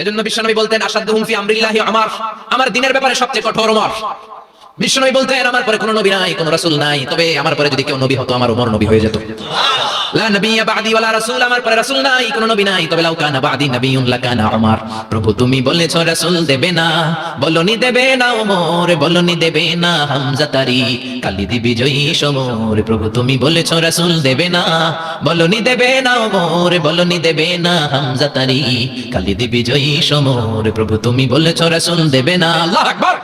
এজন্য বিশ্বনবী বলতেন আসাদুহুম ফি আমরিল্লাহি আমার। আমার দিনের ব্যাপারে সবচেয়ে কঠোর ওমর। বিশ্বনবী বলতেন, আমার পরে কোনো নবী নাই, কোনো রাসূল নাই। তবে আমার পরে যদি কেউ নবী হতো, আমার উমর নবী হয়ে যেত। লা বাদি ওয়ালা রাসূল, আমার পরে রাসূল নাই নবী নাই। তবে লাউ কানা বাদি লাকানা প্রভু, তুমি বলেছ রাসূল দেবে না। বলনি দেবে না ওমর বলনি দেবে না হামজা তারি। কালিদি বিজয়ী সমর। প্রভু, তুমি বলেছ রাসূল দেবে না। দেবে না দেবে না হামজা তারি। বিজয়ী সমর। প্রভু, তুমি বলেছ রাসূল দেবে না। আল্লাহু আকবার!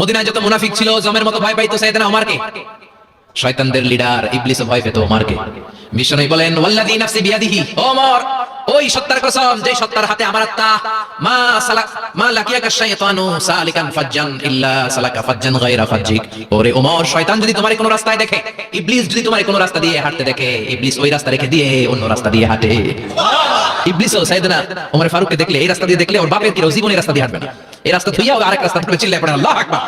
মদিনায় যত মুনাফিক ছিল, জমের মতো ভয় পাইতো সাইয়েদনা ওমরকে শয়তানদের লিডার ইবলিসও ভয় পেত ওমরকে। বিষ্ণু বলেন, ওয়াল্লাযী নাফসি বিয়াদিহি ওমর, ওই সত্তার কসম যে সত্তার হাতে আমার আত্মা, মা সালাক মা লাকিয়াকা শাইতানু সালিকান ফাজ্জান ইল্লা সালাকা ফাজ্জান গায়রা ফাজ্জিক। ওরে ওমর, শয়তান যদি তোমার কোনো রাস্তায় দেখে, ইবলিস যদি তোমার কোনো রাস্তা দিয়ে হাঁটতে দেখে, ইবলিস ওই রাস্তা রেখে দিয়ে অন্য রাস্তা দিয়ে হাঁটে। ইবলিসও সাইয়েদনা ওমর ফারুককে দেখলে, এই রাস্তা দিয়ে দেখলে ওর বাপের কি জীবনে রাস্তা দিয়ে হাঁটবে না। এই রাস্তা থুইয়া ও আরেক রাস্তা ধরে চিল্লায় পড়ে, আল্লাহু আকবার।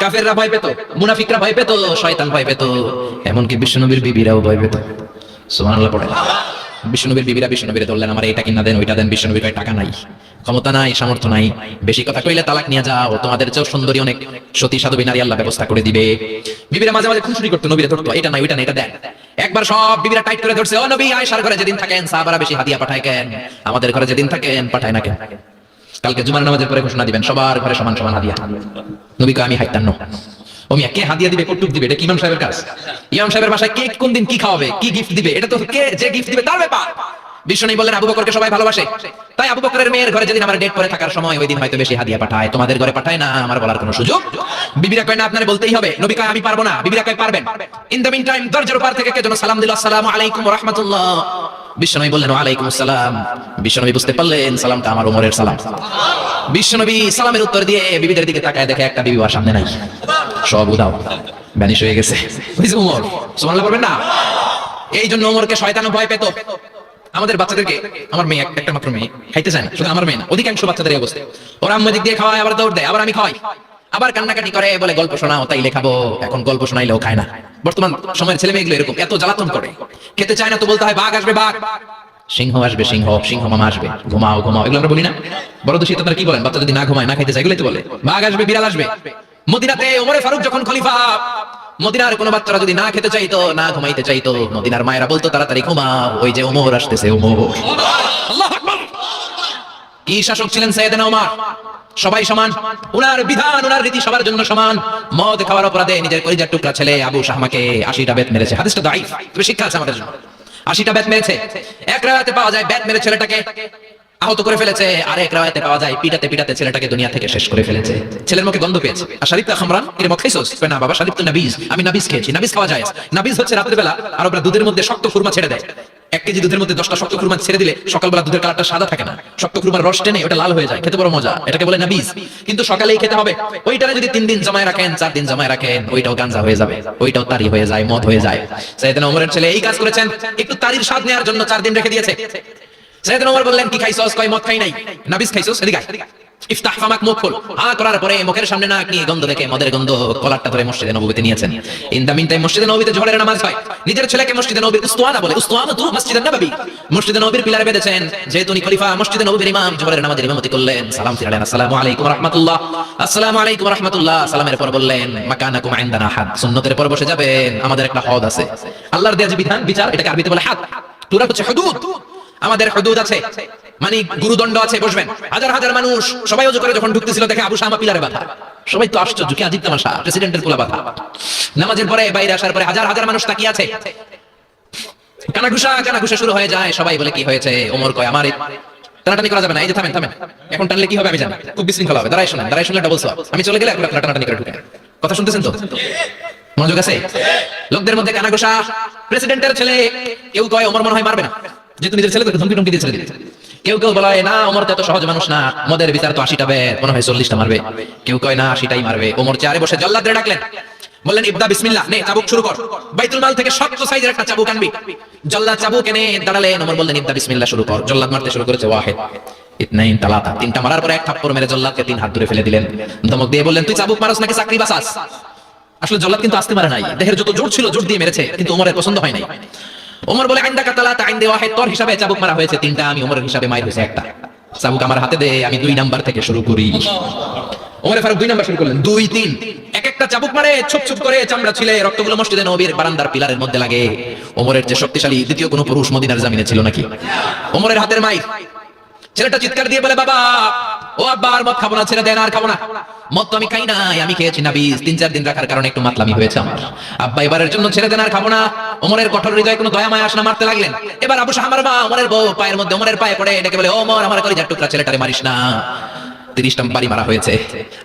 কাফেররা ভয় পেত, মুনাফিকরা ভয় পেত, শয়তান ভয় পেত। এমনকি বিষ্ণুনবীর বিবিরাও ভয় পেত। সুবহানাল্লাহ, পড়ে বিষ্ণুনবীর বিবিরা বিষ্ণুনবীরে ধরলেন, আমার এইটা কিনা দেন, ওইটা দেন বিষ্ণুনবীর কয় টাকা নাই, ক্ষমতা নাই, সামর্থ্য নাই। বেশি কথা কইলে তালাক নিয়ে যাও, তোমাদের চেয়েও সুন্দরী অনেক সতী, সাধবী নারী আল্লাহ ব্যবস্থা করে দিবে। বিবিরা মাঝে মাঝে খুনসুরি করতো, নবীরে ধরতো, এটা নাই, ওইটা নাই, এটা দেন। একবার সব বিবিরা টাইট করে ধরছে, ও নবী, আয়েশার ঘরে যেদিন থাকেন, সাহাবারা বেশি হাদিয়া পাঠায় কেন? আমাদের ঘরে যেদিন থাকেন, পাঠায় না কেন? কালকে জুমার নামাজের পরে ঘোষণা দিবেন, সবার ঘরে সমান সমান হাদিয়া। নবী কয়, আমি হাইতান্ন। ও মিয়া কে হাদিয়া দিবে কটুক দিবে? এটা কি ইমাম সাহেবের কাজ? ইমাম সাহেবের বাসায় কে কোন দিন কি খাওয়াবে, কি গিফট দিবে? এটা তো কে যে গিফট দিবে তার ব্যাপার। বিষ্ণু বলেন, আবু বকরকে সবাই ভালোবাসে। তাই আবু বকরের মেয়ের ঘরে যেদিন আমার ডেট পরে থাকার সময়, ওই দিন হয়তো বেশি হাদিয়া পাঠায়। তোমাদের ঘরে পাঠায় না, আমার বলার কোনো সুযোগ? বিবিরা কয়, না, আপনার বলতেই হবে। নবী কয়, আমি পারব না। বিবিরা কয়, পারবেন। ইন দ্য মিন টাইম দরজার উপর থেকে কে যেন সালাম দিল, আসসালামু আলাইকুম রাহমাতুল্লাহ। বিশ্বনবী বললেন, ওয়ালাইকুম আসসালাম বিশ্বনবী বুঝতে পারলেন, সালামটা আমার ওমরের সালাম। বিশ্বনবী সালামের উত্তর দিয়ে বিবিদের দিকে তাকায় দেখে একটা বিবি আর সামনে নাই। সব উদাও, ব্যানিশ হয়ে গেছে। বুঝছে উমর সুবহানাল্লাহ বলবেন না? এই জন্য ওমরকে শয়তান ভয় পেত। আমাদের বাচ্চাদেরকে, আমার মেয়ে এক- একটা মাত্র মেয়ে, খাইতে চায় না, শুধু আমার মেয়ে না, অধিকাংশ বাচ্চাদের অবস্থা। ওরা আম্মা দিক দিয়ে খাওয়ায়, আবার দৌড় দেয়, আবার আমি খাওয়াই। আবার কান্নাকাটি করে, বলে, গল্প শোনাও, তাই লেখাবো। এখন গল্প শোনাইলেও খায় না। বর্তমান সময়ের ছেলে মেয়েগুলো এরকম, এত জ্বালাতন করে। খেতে চায় না তো বলতে হয়, বাঘ আসবে, বাঘ। সিংহ আসবে, সিংহ সিংহ মামা আসবে। ঘুমাও ঘুমাও, এগুলো আমরা বলি না। বড় দোষী আপনারা কি বলেন? বাচ্চা যদি না ঘুমায়, না খাইতে চায়, এগুলোই তো বলে। বাঘ আসবে, বিড়াল আসবে। মদিনাতে ওমরে ফারুক যখন খলিফা, মদিনার কোনো বাচ্চারা যদি না খেতে চাইতো, না ঘুমাইতে চাইতো, মদিনার মায়েরা বলতো, তাড়াতাড়ি ঘুমাও, ওই যে ওমর আসতেছে, ওমর। আল্লাহু আকবার। কি শাসক ছিলেন সৈয়দনা ওমর সবাই সমান। উনার বিধান, উনার রীতি সবার জন্য সমান। মদ খাওয়ার অপরাধে নিজের কলিজার টুকরা ছেলে আবু শাহমাকে আশিটা বেত মেরেছে। হাদিসটা দাইফ তবে শিক্ষা আছে আমাদের জন্য। আশিটা বেত মেরেছে। এক রাতে পাওয়া যায় বেত মেরে ছেলেটাকে। আহত করে ফেলেছে। আর এক রাতে পাওয়া যায় পিটাতে পিটাতে ছেলেটাকে দুনিয়া থেকে শেষ করে ফেলেছে। ছেলের মুখে গন্ধ পেয়েছে। আর শারিফ খামরান, এর মত খাইছোস? না বাবা শারিফ তো নাবিজ। আমি নাবিজ খেয়েছি, নাবিজ খাওয়া যায়। নাবিজ হচ্ছে রাতের বেলা। আর ওরা দুধের মধ্যে শক্ত খুরমা ছেড়ে দেয়। এক কেজি দুধের মধ্যে দশটা শক্ত খুরমা ছেড়ে দিলে সকালবেলা দুধের কালারটা সাদা থাকে না। শক্ত খুরমার রস টেনে ওটা লাল হয়ে যায়, খেতে বড় মজা। এটাকে বলে নাবিজ। কিন্তু সকালেই খেতে হবে। ওইটারে যদি তিন দিন জমায় রাখেন, চার দিন জমায় রাখেন, ওইটাও গাঞ্জা হয়ে যাবে। ওইটাও তারি হয়ে যায়, মদ হয়ে যায়। সাইয়েদনা ওমরের ছেলে এই কাজ করেছেন। একটু তারির স্বাদ নেওয়ার জন্য চার দিন রেখে দিয়েছে। সাইয়েদনা ওমর বললেন, কি খাইছস? কয়, মদ খাই নাই। নাবিজ খাইছস? এদিকে আয়। ইফতাহ ফামাক মুখ খোল করার পরে মুখের সামনে নাক নিয়ে গন্ধ দেখে মদের গন্ধ কলারটা ধরে মসজিদে নিয়েছেন। ইন দা মসজিদে ঝড়ের নামাজ হয়। নিজের ছেলেকে মসজিদে বলে তু মসজিদে নববী মসজিদে পিলারে বেঁধেছেন খলিফা, মসজিদে ইমাম ঝড়ের নামাজের ইমামতি করলেন। সালাম ফিরালেন আসসালামু আলাইকুম রাহমাতুল্লাহ। আসসালামু আলাইকুম রাহমাতুল্লাহ। সালামের পর বললেন, মাকানাকুম ইনদানা হাদ। সুন্নতের পর বসে যাবেন। আমাদের একটা হদ আছে। আল্লাহর দেয়া যে বিধান, বিচার, এটাকে আরবিতে বলে হাদ। পুরা হচ্ছে হুদুদ। আমাদের হুদুদ আছে মানে গুরুদণ্ড আছে, বসবেন। হাজার হাজার মানুষ সবাই অজু করে যখন ঢুকতেছিল, দেখে আবু শামা পিলারে বাধা। সবাই তো আশ্চর্য, কি আজিব তামাশা প্রেসিডেন্টের পোলা বাধা। নামাজের পরে, বাইরে আসার পরে হাজার হাজার মানুষ তাকিয়ে আছে। কানাঘুষা কানাঘুষা শুরু হয়ে যায়, সবাই বলে, কি হয়েছে? ওমর কয়, আমার টানাটানি করা যাবে না, এই যে থামেন থামেন। এখন টানলে কি হবে আমি জানি খুব বিশৃঙ্খলা হবে দাঁড়াই শোনেন দাঁড়াই শুনলে ডাবল সওয়াব আমি চলে গেলে আপনারা টানাটানি করে ঢুকেন। কথা শুনতেছেন তো? মনোযোগ আছে? লোকদের মধ্যে কানাঘুষা, প্রেসিডেন্টের ছেলে, কেউ কয়, ওমর মনে হয় মারবে না। যেহেতু নিজের ছেলে ধমকি টমকি দিয়ে দিবে কেউ কেউ বলে, না, ওমর তো এত সহজ মানুষ না। মদের বিচার তো আশিটা মনে হয় চল্লিশটা মারবে। কেউ কয়, না, আশিটাই মারবে। ওমর চেয়ারে বসে ডাকলেন। বললেন, ইবদা, বিসমিল্লাহ। নে, চাবুক শুরু কর। বাইতুল মাল থেকে সাইজের একটা চাবুক আনবি। জল্লাদ চাবুক এনে দাঁড়ালেন। ওমর বললেন, ইবদা, বিসমিল্লাহ, শুরু কর। জল্লাদ মারতে শুরু করেছে ইতনাইন তালাতা। তিনটা মারার পরে এক থাপ্পড় মেরে জল্লাদকে তিন হাত ধরে ফেলে দিলেন। ধমক দিয়ে বললেন, তুই চাবুক মারস নাকি চাকরি বাসাস? আসলে জল্লাদ কিন্তু আসতে পারে নাই। দেহের যত জোর ছিল, জোর দিয়ে মেরেছে। কিন্তু ওমরের পছন্দ হয় নাই। ওমর বলে, আইন্দা কাতালা তা আইন্দে ওয়াহিদ। তোর হিসাবে চাবুক মারা হয়েছে তিনটা, আমি ওমরের হিসাবে মাইর হয়েছে একটা। চাবুক আমার হাতে দে, আমি দুই নাম্বার থেকে শুরু করি। ওমরে ফারুক দুই নাম্বার শুরু করলেন। দুই, তিন। এক একটা চাবুক মারে, ছুপ ছুপ করে চামড়া ছিলে, রক্তগুলো মসজিদে নবীর বারান্দার পিলারের মধ্যে লাগে। ওমরের যে শক্তিশালী দ্বিতীয় কোনো পুরুষ মদিনার জামিনে ছিল নাকি? ওমরের হাতের মাই ছেলেটা চিৎকার দিয়ে বলে, বাবা ও আব্বা আর মদ খাব না, ছেড়ে দেন, আর খাব না। মদ তো আমি খাই নাই, আমি খেয়েছি না, বিষ। তিন, চার দিন রাখার কারণে একটু মাতলামি হয়েছে আমার। আব্বা এবারের জন্য ছেড়ে দেন, আর খাব না। ওমরের কঠোর হৃদয় কোনো দয়া, মায় আসনা মারতে লাগলেন। এবার আবু আমার মা, ওমরের বউ, পায়ের মধ্যে ওমরের পায়ে পড়ে ডেকে বলে, ওমর, আমার করে যা টুকরা, ছেলেটারে মারিস না। তিরিশটা বাড়ি মারা হয়েছে।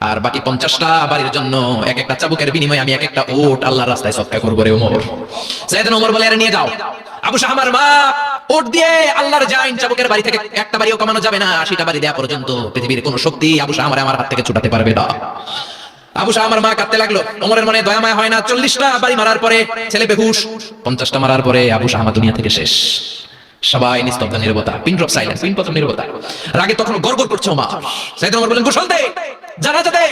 আর বাকি পঞ্চাশটা বাড়ির জন্য এক একটা চাবুকের বিনিময়ে আমি এক একটা ওট আল্লাহর রাস্তায় সৎকার করব রে ওমর। সাইয়েদ ওমর বলে, আরে, নিয়ে যাও। আবু আমার মা ওট দিয়ে আল্লাহর জাইন চাবুকের বাড়ি থেকে, একটা বাড়িও কমানো যাবে না, আশিটা বাড়ি দেওয়া পর্যন্ত পৃথিবীর কোনো শক্তি আবু আমার আমার হাত থেকে ছুটাতে পারবে না। আবু আমার মা কাঁদতে লাগল, ওমরের মনে দয়া মায়া হয় না, চল্লিশটা বাড়ি মারার পরে ছেলে বেহুশ, পঞ্চাশটা মারার পরে আবু শাহ দুনিয়া থেকে শেষ। সবাই নিস্তব্ধ, নিরবতা, পিন ড্রপ সাইলেন্স পিন পতন, নিরবতা। রাগে তখন গড়গড় করছে ওমর। সাইদ ওমর বলেন গোসল দে, জানাজা দে।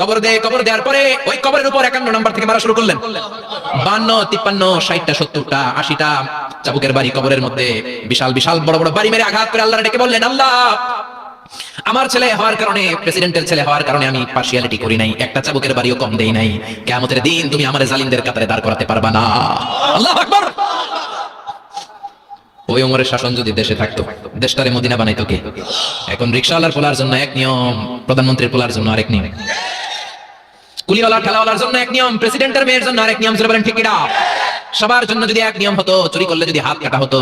কবর দে, কবর দেওয়ার পরে ওই কবরের উপর একান্ন নাম্বার থেকে মারা শুরু করলেন। বান্ন, তিপ্পান্ন, ষাটটা, সত্তরটা, আশিটা চাবুকের বাড়ি কবরের মধ্যে বিশাল বিশাল বড় বড় বাড়ি মেরে আঘাত করে আল্লাহ ডেকে বললেন, আল্লাহ, আমার ছেলে হওয়ার কারণে প্রেসিডেন্টের ছেলে হওয়ার কারণে আমি পার্সিয়ালিটি করি নাই, একটা চাবুকের বাড়িও কম দেই নাই। কেমতের দিন তুমি আমার জালিমদের কাতারে দাঁড় করাতে পারবা না। আল্লাহ আকবার। ওই ওমরের শাসন যদি দেশে থাকতো, দেশটারে মদিনা বানাইতো কে? এখন রিক্সাওয়ালার পোলার জন্য এক নিয়ম, প্রধানমন্ত্রীর পোলার জন্য আরেক নিয়ম। কুলিওয়ালা ঠেলাওয়ালার জন্য এক নিয়ম, প্রেসিডেন্টের মেয়ের জন্য আরেক নিয়ম? সবার জন্য যদি এক নিয়ম হতো, চুরি করলে যদি হাত কাটা হতো,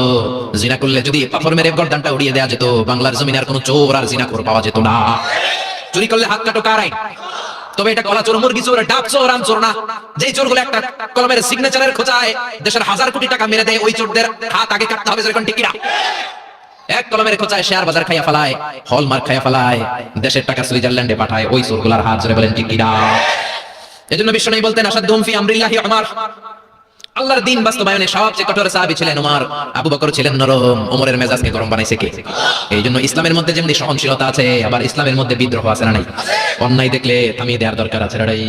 জিনা করলে যদি পাথর মেরে গর্দানটা উড়িয়ে দেওয়া যেত, বাংলার আর কোনো চোর আর জিনা পাওয়া যেত না। চুরি করলে হাত কাটো কার তবে এটা কলা চোর, মুরগি চোর, ডাব চোর, আম চোর না। যেই চোরগুলো একটা কলমের সিগনেচারের খোঁজায় দেশের হাজার কোটি টাকা মেরে দেয়, ওই চোরদের হাত আগে কাটতে হবে যেরকম টিকিরা এক কলমের খোঁচায় শেয়ার বাজার খাইয়া ফেলায়, হলমার্ক খাইয়া ফেলায়, দেশের টাকা সুইজারল্যান্ডে পাঠায়, ওই চোরগুলার হাত ধরে বলেন টিকিরা এজন্য বিশ্ব নেই বলতেন আসাদুম আমরিল্লাহি আমার আল্লাহর দিন বাস্তবায়নে সবচেয়ে কঠোর সাহাবী ছিলেন ওমর আবু বকর ছিলেন নরম। ওমরের মেজাজকে গরম বানাইছে কে? এই জন্য ইসলামের মধ্যে যেমনি সহনশীলতা আছে, আবার ইসলামের মধ্যে বিদ্রোহ আছে না নাই? অন্যায় দেখলে থামিয়ে দেওয়ার দরকার আছে রাই